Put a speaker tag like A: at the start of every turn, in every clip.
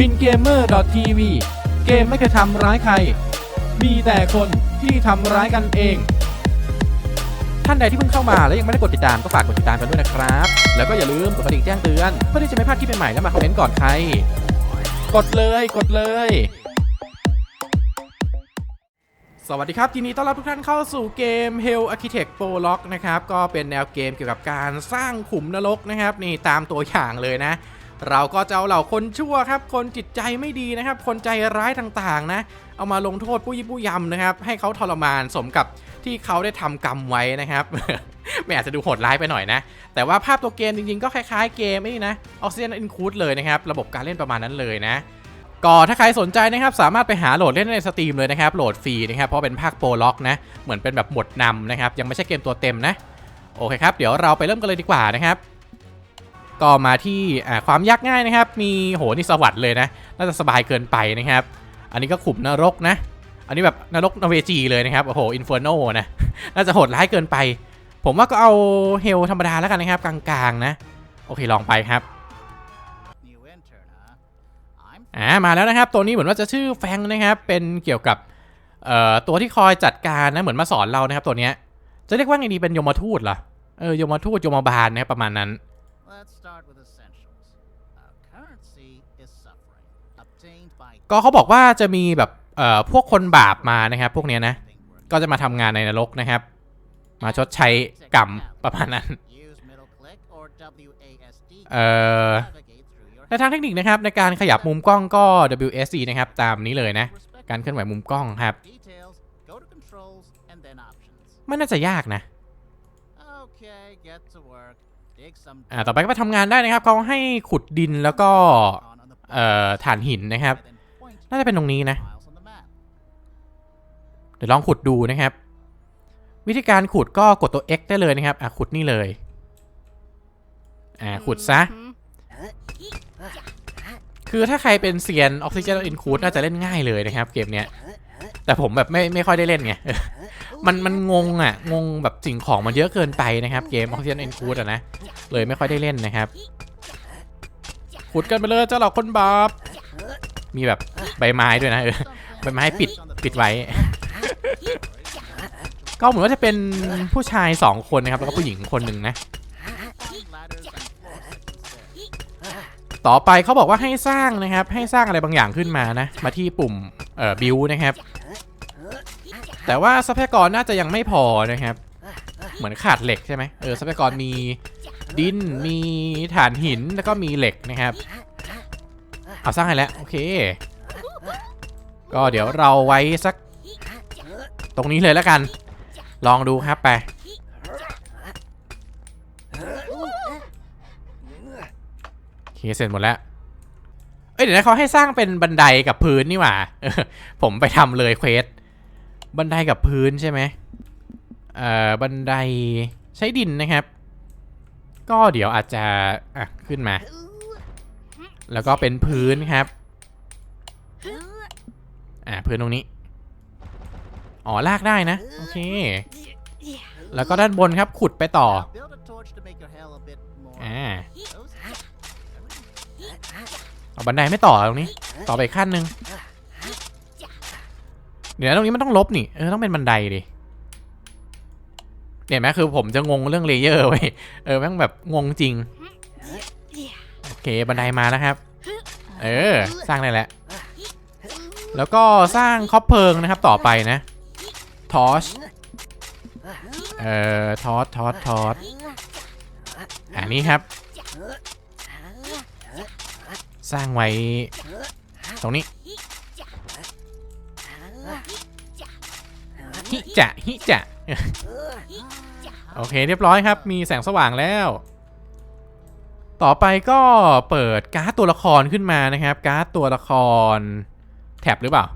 A: บินเกมเมอร์ TV เกมไม่เคยทำร้ายใคร มีแต่คนที่ทำร้ายกันเอง ท่านใดที่เพิ่งเข้ามาและยังไม่ได้กดติดตามก็ฝากกดติดตามกันด้วยนะครับ แล้วก็อย่าลืมกดกระดิ่งแจ้งเตือนเพื่อที่จะไม่พลาดคลิปใหม่ๆและมาคอมเมนต์ก่อนใคร กดเลยกดเลยสวัสดีครับทีนี้ต้อนรับทุกท่านเข้าสู่เกม Hell Architect Prologue นะครับ ก็เป็นแนวเกมเกี่ยวกับการสร้างขุมนรกนะครับ นี่ตามตัวอย่างเลยนะ เราก็จะเอาเหล่าคนชั่วครับ คนจิตใจไม่ดีนะครับ คนใจร้ายต่างๆนะ เอามาลงโทษผู้ยิบผู้ยำนะครับ ให้เขาทรมานสมกับที่เขาได้ทำกรรมไว้นะครับไม่อาจจะดูโหดร้ายไปหน่อยนะ แต่ว่าภาพตัวเกมจริงๆ ก็คล้ายๆเกมนี่นะ Oxygen Include เลยนะครับ ระบบการเล่นประมาณนั้นเลยนะก็ถ้าใครสนใจนะครับสามารถไปหาโหลดเล่นในสตรีมเลยนะครับโหลดฟรีนะครับเพราะเป็นภาคโปรล็อกนะเหมือนเป็นแบบหมดนำนะครับยังไม่ใช่เกมตัวเต็มนะโอเคครับเดี๋ยวเราไปเริ่มกันเลยดีกว่านะครับ ก็มาที่อ่าความยากง่ายนะครับ มีโหนี่สวัสดเลยนะ น่าจะสบายเกินไปนะครับ อันนี้ก็ขุมนรกนะ อันนี้แบบนรกนอร์เวจีเลยนะครับ โอ้โห อินฟอร์โนนะ น่าจะโหดร้ายเกินไป ผมว่าก็เอาเฮลธรรมดาแล้วกันนะครับ กลางๆนะ โอเค ลองไปครับ
B: New intern, huh? I'm
A: อ่า มาแล้วนะครับ ตัวนี้เหมือนว่าจะชื่อแฟงนะครับ เป็นเกี่ยวกับเอ่อตัวที่คอยจัดการนะ เหมือนมาสอนเรานะครับ ตัวเนี้ย จะเรียกว่าไงดี เป็นยมทูตเหรอ เออ ยมทูต ยมบาลนะครับประมาณนั้น
B: Let's start with essentials. Our currency is suffering, obtained by
A: ก็เขาบอกว่าจะมีแบบเอ่อพวกคนบาปมานะครับ พวกเนี้ยนะ ก็จะมาทำงานในนรกนะครับ มาชดใช้กรรมประมาณนั้น
B: use middle click or WASD
A: เอ่อ
B: to navigate through your
A: ในทางเทคนิคนะครับในการขยับมุมกล้องก็ WSD นะครับ ตามนี้เลยนะ การเคลื่อนไหวมุมกล้องครับ
B: details. Go to controls and then options.
A: ไม่น่าจะยากนะ อ่าต่อไปก็ไปทำงานได้นะครับเขาให้ขุดดินแล้วก็
B: on on the
A: เอ่อถ่านหินนะครับ
B: and then point
A: น่าจะเป็นตรงนี้นะ
B: miles on the map.
A: เดี๋ยวลองขุดดูนะครับ วิธีการขุดก็กดตัว X ได้เลยนะครับอะขุดนี่เลย อ่าขุดซะ คือถ้าใครเป็นเซียน Oxygen Include น่าจะเล่นง่ายเลยนะครับ เกมเนี้ย แต่ผมแบบไม่ไม่ค่อยได้เล่นไง มันมันงงอะ งงแบบสิ่งของมันเยอะเกินไปนะครับ เกม Oxygen Include อะนะ เลยไม่ค่อยได้เล่นนะครับ ขุดกันไปเลยเจ้าเหล่าคนบาปมีแบบใบไม้ด้วยนะเออใบไม้ปิดปิดไว้ ก็เหมือนว่าจะเป็นผู้ชายสองคนนะครับ แล้วก็ผู้หญิงคนหนึ่งนะ ต่อไปเขาบอกว่าให้สร้างนะครับ ให้สร้างอะไรบางอย่างขึ้นมานะ มาที่ปุ่มเอ่อบิวนะครับ แต่ว่าทรัพยากรน่าจะยังไม่พอนะครับ เหมือนขาดเหล็กใช่ไหมเออทรัพยากรมีดินมีถ่านหินแล้วก็มีเหล็กนะครับ เอาสร้างให้แล้วโอเค ก็เดี๋ยวเราไว้สัก ตรงนี้เลยแล้วกัน ลองดูครับไป โอ เคเสร็จหมดแล้ว เอ้ยเดี๋ยวนะเขาให้สร้างเป็นบันไดกับพื้นนี่หว่าผมไปทำเลยเควส บันไดกับพื้นใช่ไหมเอ่อ บันไดใช้ดินนะครับ ก็เดี๋ยวอาจจะ อะ ขึ้นมา แล้วก็เป็นพื้นครับ อะพื้นตรงนี้ อ๋อ ลากได้นะ โอเค แล้วก็ด้านบนครับ ขุดไปต่อ
B: Now build
A: เอาบันไดไม่ต่อตรงนี้ ต่อไปขั้นหนึ่งเดี๋ยวตรงนี้มันต้องลบนี่เออต้องเป็นบันไดดิเนี่ยไหมคือผมจะงงเรื่องเลเยอร์ไว้ยเออแม่งแบบงงจริงโอเคบันไดมาแล้วครับ เออสร้างได้แล้วแล้วก็สร้างคอปเพลิงนะครับต่อไปนะทอชเอ่อทอสทอสทอสอันนี้ครับ สร้างไว้ตรงนี้ฮิจะฮิจะโอเคเรียบร้อยครับ มีแสงสว่างแล้ว ต่อไปก็เปิดการ์ดตัวละครขึ้นมานะครับ การ์ดตัวละคร แท็บหรือเปล่า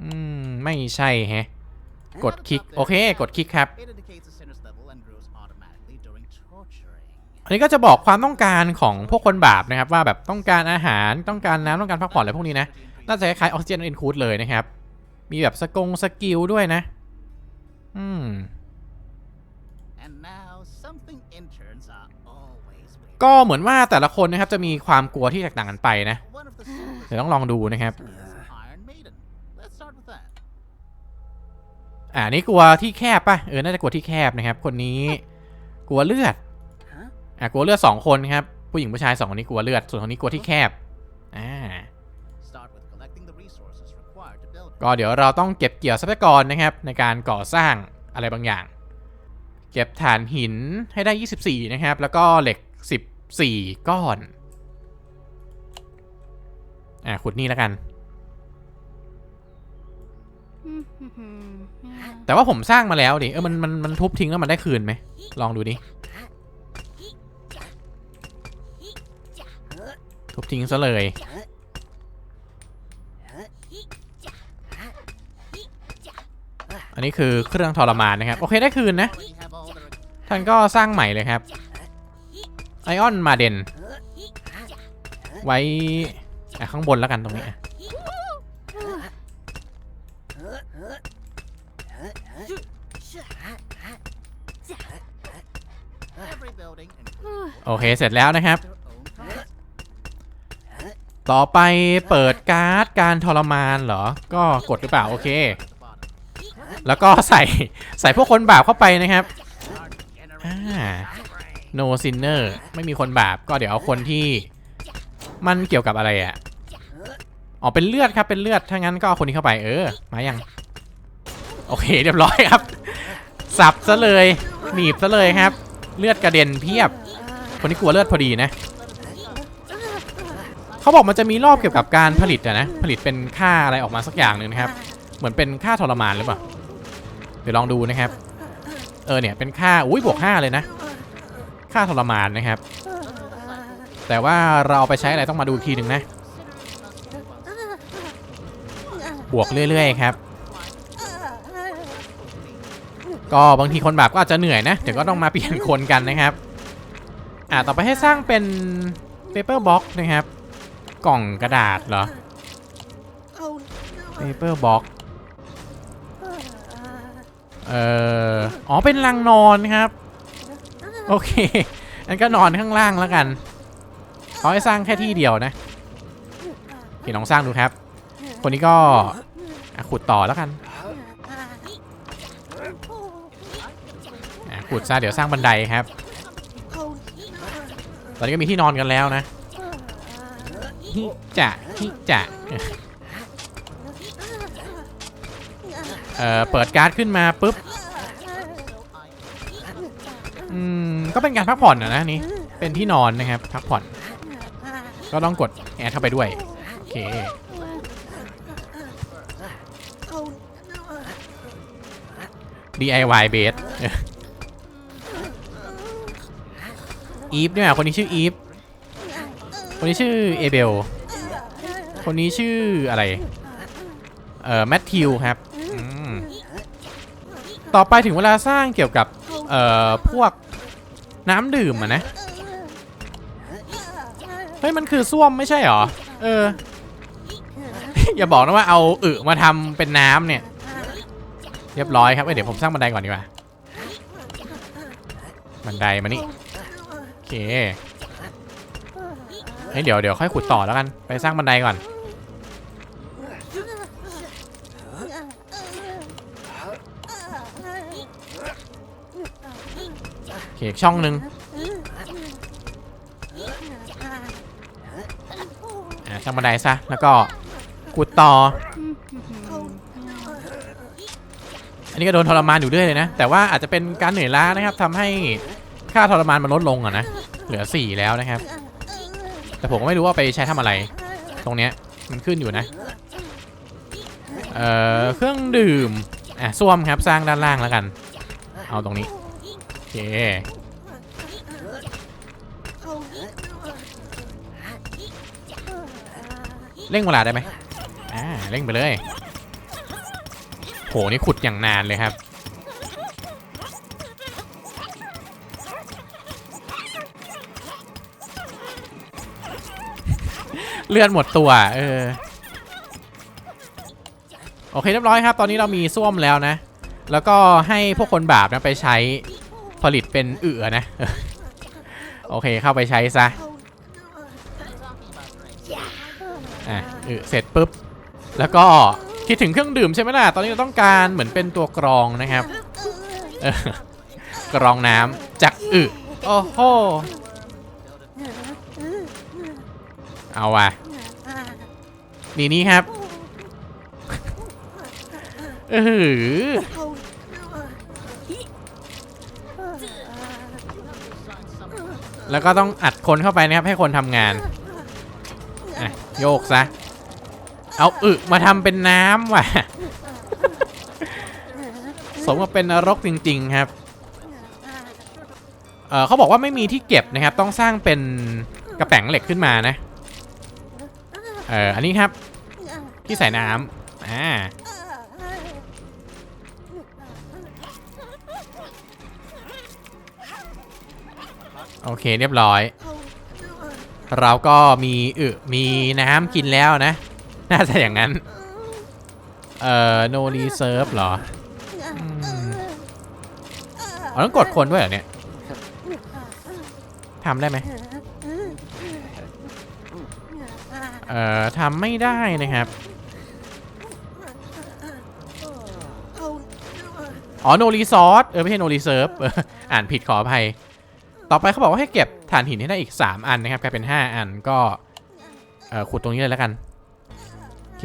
A: อืม ไม่ใช่ฮะ กดคลิก โอเค กดคลิกครับ นนี้ก็จะบอกความต้องการของพวกคนบาปนะครับ ว่าแบบต้องการอาหารต้องการน้ำต้องการพักผ่อนอะไรพวกนี้นะน่าจะคล้ายๆออกซิเจนอินคูดเลยนะครับ มีแบบสกงสกิลด้วยนะ อืม
B: And now something interns are always waiting
A: ก็เหมือนว่าแต่ละคนนะครับจะมีความกลัวที่แตกต่างกันไปนะ
B: One of the simplest
A: เดี๋ยวต้องลองดูนะครับ
B: is Iron Maiden. Let's start with that.
A: อ่านี่กลัวที่แคบป่ะเออน่าจะกลัวที่แคบนะครับ คนนี้กลัวเลือด อะกลัวเลือดสองคนครับ ผู้หญิงผู้ชายสองคนนี้กลัวเลือด ส่วนคนนี้กลัวที่แคบ อ่า
B: Start with collecting the resources required to build it.
A: ก็เดี๋ยวเราต้องเก็บเกี่ยวทรัพยากรนะครับ ในการก่อสร้างอะไรบางอย่าง เก็บฐานหินให้ได้ 24 นะครับ แล้วก็เหล็ก 14 ก้อน อ่าขุดนี่แล้วกันแต่ว่าผมสร้างมาแล้วดิ เออ มัน มัน มันทุบทิ้งแล้วมันได้คืนไหม ลองดูดิ ทุบทิ้งซะเลย อันนี้คือเครื่องทรมานนะครับ โอเคได้คืนนะ ท่านก็สร้างใหม่เลยครับ ไอออนมาเด่น ไว้ข้างบนแล้วกันตรงนี้โอเค เสร็จแล้วนะครับ ต่อไปเปิดการ์ดการทรมานเหรอ ก็กดหรือเปล่า โอเค แล้วก็ใส่ใส่พวกคนบาปเข้าไปนะครับอ่า no sinner ไม่มีคนบาปก็เดี๋ยวเอาคนที่มันเกี่ยวกับอะไรอะอ๋อเป็นเลือดครับเป็นเลือดถ้างั้นก็เอาคนนี้เข้าไปเออมายังโอเคเรียบร้อยครับ สับซะเลยหนีบซะเลยครับ เลือดกระเด็นเพียบ คนนี้กลัวเลือดพอดีนะ เขาบอกมันจะมีรอบเกี่ยวกับการผลิตอะนะ ผลิตเป็นค่าอะไรออกมาสักอย่างหนึ่งนะครับ เหมือนเป็นค่าทรมานหรือเปล่า เดี๋ยวลองดูนะครับ เออเนี่ยเป็นค่า อุ้ยบวกห้าเลยนะ ค่าทรมานนะครับ แต่ว่าเราเอาไปใช้อะไรต้องมาดูอีกทีหนึ่งนะ บวกเรื่อย ๆ ครับ ก็บางทีคนบาปก็อาจจะเหนื่อยนะ เดี๋ยวก็ต้องมาเปลี่ยนคนกันนะครับ อ่าต่อไปให้สร้างเป็น paper box นะครับ กล่องกระดาษเหรอ paper box เอ่ออ๋อเป็นรังนอนครับ โอเคงั้นก็นอนข้างล่างแล้วกันเขาให้สร้างแค่ที่เดียวนะโอเคลองสร้างดูครับ คนนี้ก็ขุดต่อแล้วกันขุดซะเดี๋ยวสร้างบันไดครับ ตอนนี้ก็มีที่นอนกันแล้วนะ ฮิจะฮิจะเอ่อเปิดการ์ดขึ้นมาปุ๊บอืมก็เป็นการพักผ่อนนะนะนี่เป็นที่นอนนะครับพักผ่อน ก็ต้องกดแอดเข้าไปด้วยโอเค DIY base อีฟเนี่ยคนนี้ชื่ออีฟ คนนี้ชื่อเอเบล คนนี้ชื่ออะไร เอ่อแมทธิวครับ ต่อไปถึงเวลาสร้างเกี่ยวกับ เอ่อ พวกน้ำดื่มอะนะ เฮ้ย มันคือส้วมไม่ใช่หรอ เออ อย่าบอกนะว่าเอาอึมาทำเป็นน้ำเนี่ย เรียบร้อยครับเเดี๋ยวผมสร้างบันไดก่อนดีกว่า บันไดมานี่ โอเค เฮ้ยเดี๋ยวเดี๋ยวค่อยขุดต่อแล้วกัน ไปสร้างบันไดก่อนโอเคอีกช่องหนึ่งอ่าสร้างบันไดซะ แล้วก็ขุดต่อ อันนี้ก็โดนทรมานอยู่เรื่อยเลยนะ แต่ว่าอาจจะเป็นการเหนื่อยล้านะครับทำให้ค่าทรมานมันลดลงอะนะ เหลือ 4 แล้วนะครับ แต่ผมก็ไม่รู้ว่าไปใช้ทำอะไร ตรงเนี้ยมันขึ้นอยู่นะเอ่อเครื่องดื่มอะส้วมครับสร้างด้านล่างแล้วกัน เอาตรงนี้โอเคเร่งเวลาได้ไหมอ่าเร่งไปเลยโหนี่ขุดอย่างนานเลยครับ เลื่อดหมดตัว เออ โอเคเรียบร้อยครับ ตอนนี้เรามีส้วมแล้วนะ แล้วก็ให้พวกคนบาปนะไปใช้ผลิตเป็นเอือนะ โอเคเข้าไปใช้ซะ อะอึเสร็จปุ๊บ แล้วก็คิดถึงเครื่องดื่มใช่ไหมล่ะ ตอนนี้เราต้องการเหมือนเป็นตัวกรองนะครับกรองน้ำจากอึโอ้โห เอาว่ะนี่นี่ครับเออแล้วก็ต้องอัดคนเข้าไปนะครับ ให้คนทำงานโยกซะ เอาอึมาทำเป็นน้ำว่ะ สมกับเป็นนรกจริง ๆครับเออเขาบอกว่าไม่มีที่เก็บนะครับ ต้องสร้างเป็นกระแป๋งเหล็กขึ้นมานะ เอออันนี้ครับที่ใส่น้ำอ่าโอเคเรียบร้อย เราก็มีอึมีน้ำกินแล้วนะ น่าจะอย่างนั้น เอ่อ no reserve เหรออืมอ๋อต้องกดคนด้วยเหรอเนี่ยทำได้ไหม เอ่อทำไม่ได้นะครับ อ๋อ no resource เออ ไม่ใช่ no reserve เอออ่านผิดขออภัย ต่อไปเขาบอกว่าให้เก็บถ่านหินให้ได้อีก 3 อันนะครับกลายเป็น 5 อันก็ เอ่อขุดตรงนี้เลยแล้วกัน โอเค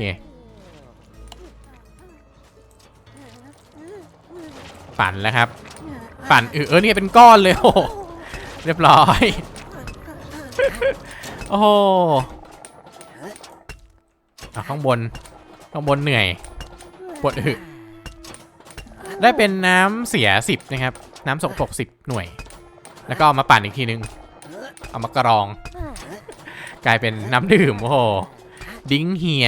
A: ปั่นแล้วครับ ปั่นเออเออนี่เป็นก้อนเลยโอ้โหเรียบร้อย โอ้โหเอะข้างบน ข้างบนเหนื่อย ปวดอึได้เป็นน้ำเสียสิบนะครับ น้ำสกปรก10หน่วย แล้วก็เอามาปั่นอีกทีนึง เอามากรอง กลายเป็นน้ำดื่ม โอ้โห ดิ้งเฮีย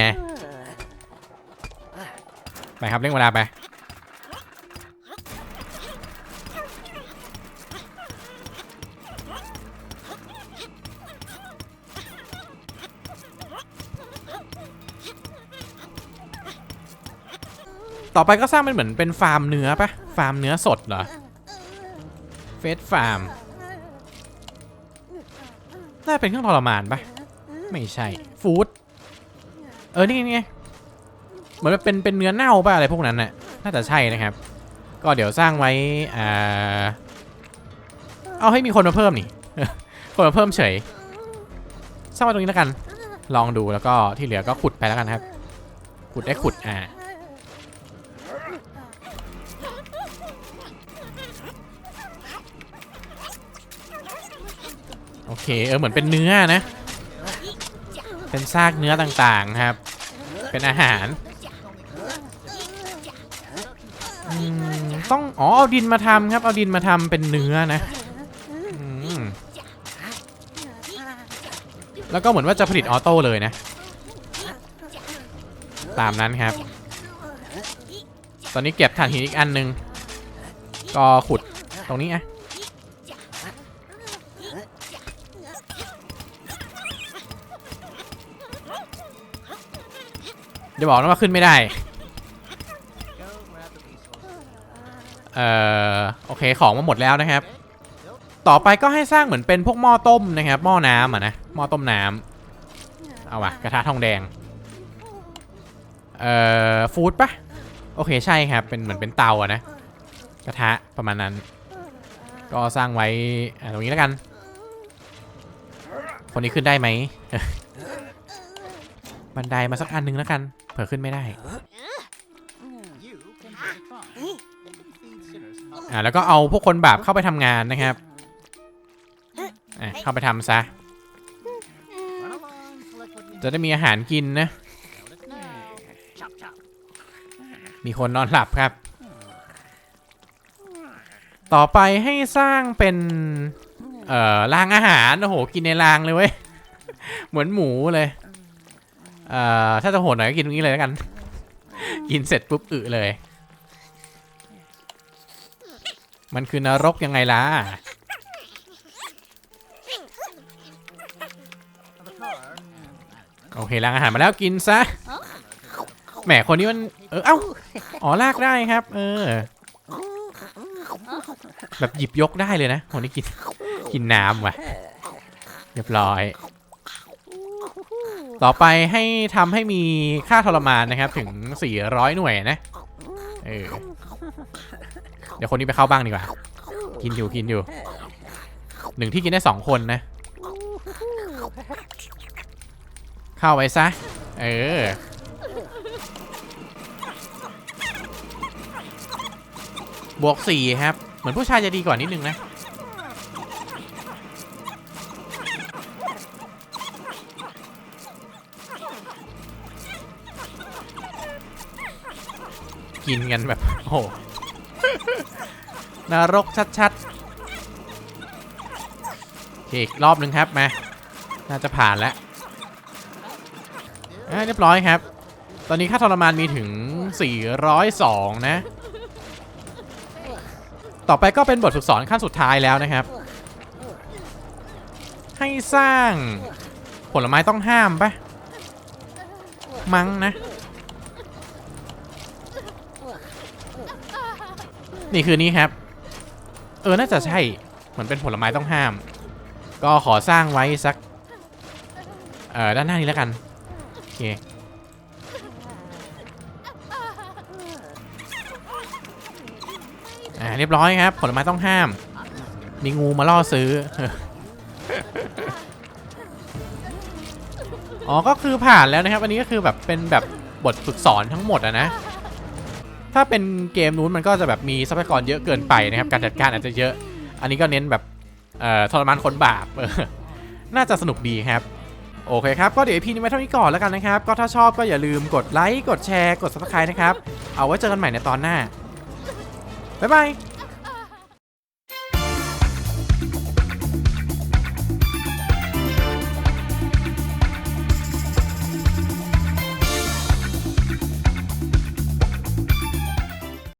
A: ไปครับเร่งเวลาไป ต่อไปก็สร้างเป็นเหมือนเป็นฟาร์มเนื้อปะฟาร์มเนื้อสดเหรอเฟสฟาร์มน่าเป็นเครื่องทรมานปะไม่ใช่ฟู้ดเออนี่ไงเหมือนเป็นเป็นเนื้อเน่าป่ะอะไรพวกนั้นน่ะน่าจะใช่นะครับ ก็เดี๋ยวสร้างไว้อ่าเอาให้มีคนมาเพิ่มนี่คนมาเพิ่มเฉยสร้างไว้ตรงนี้แล้วกัน ลองดูแล้วก็ที่เหลือก็ขุดไปแล้วกันครับ ขุดได้ขุดอ่า โอเค เออ เหมือนเป็นเนื้อนะ เป็นซากเนื้อต่างๆครับ เป็นอาหาร ต้อง อ๋อ เอาดินมาทำครับ เอาดินมาทำเป็นเนื้อนะอแล้วก็เหมือนว่าจะผลิตออโต้เลยนะ ตามนั้นครับ ตอนนี้เก็บถ่านหินอีกอันหนึง ก็ขุดตรงนี้อะจะบอกนะว่าขึ้นไม่ได้ เอ่อ โอเคของมาหมดแล้วนะครับ ต่อไปก็ให้สร้างเหมือนเป็นพวกหม้อต้มนะครับ หม้อน้ำอะนะ หม้อต้มน้ำ เอาวะกระทะทองแดง เอ่อ ฟู้ดปะ โอเคใช่ครับ เป็นเหมือนเป็นเตาอะนะ กระทะประมาณนั้น ก็สร้างไว้ตรงนี้แล้วกัน คนนี้ขึ้นได้ไหม บันไดมาสักอันหนึงแล้วกัน เผื่อขึ้นไม่ได้ อ่าแล้วก็เอาพวกคนบาปเข้าไปทำงานนะครับ อะเข้าไปทำซะ จะได้มีอาหารกินนะ มีคนนอนหลับครับ ต่อไปให้สร้างเป็น เอ่อรางอาหาร โอ้โห กินในรางเลยเว้ย เหมือนหมูเลย เอ่อ ถ้าจะโหดหน่อยก็กินตรงนี้เลยแล้วกัน กินเสร็จปุ๊บอึเลย มันคือนรกยังไงล่ะโอเคล้างอาหารมาแล้วกินซะ แหมคนนี้มันเออเอ้าอ๋อลากได้ครับ เออ แบบหยิบยกได้เลยนะคนนี้กินกินน้ำว่ะเรียบร้อย ต่อไปให้ทำให้มีค่าทรมานนะครับ ถึง 400 หน่วยนะเออเดี๋ยวคนนี้ไปเข้าบ้างดีกว่า กินอยู่กินอยู่ หนึ่งที่กินได้สองคนนะ เข้าไว้ซะ เออ บวกสี่ครับ เหมือนผู้ชายจะดีกว่านิดนึงนะ กินกันแบบ โอ้โหนรกชัดๆอเคอีกรอบหนึ่งครับมา น่าจะผ่านแล้วเรียบร้อยครับ ตอนนี้ค่าทรมานมีถึง 402 นะ ต่อไปก็เป็นบทฝึกสอนขั้นสุดท้ายแล้วนะครับ ให้สร้างผลไม้ต้องห้ามปะมั้งนะ นี่คือนี่ครับ เออ น่าจะใช่ เหมือนเป็นผลไม้ต้องห้าม ก็ขอสร้างไว้สัก เอ่อด้านหน้านี้แล้วกัน โอเค เรียบร้อยครับผลไม้ต้องห้าม มีงูมาล่อซื้อ อ๋อ ก็คือผ่านแล้วนะครับ อันนี้ก็คือแบบเป็นแบบบทฝึกสอนทั้งหมดอะนะ ถ้าเป็นเกมนู้นมันก็จะแบบมีทรัพยากรเยอะเกินไปนะครับ การจัดการอาจจะเยอะ อันนี้ก็เน้นแบบทรมานคนบาปน่าจะสนุกดีครับ โอเคครับ ก็เดี๋ยว EP นี้ไว้เท่านี้ก่อนแล้วกันนะครับ ก็ถ้าชอบก็อย่าลืมกดไลค์ กดแชร์ กด subscribe นะครับ เอาไว้เจอกันใหม่ในตอนหน้า บ๊ายบาย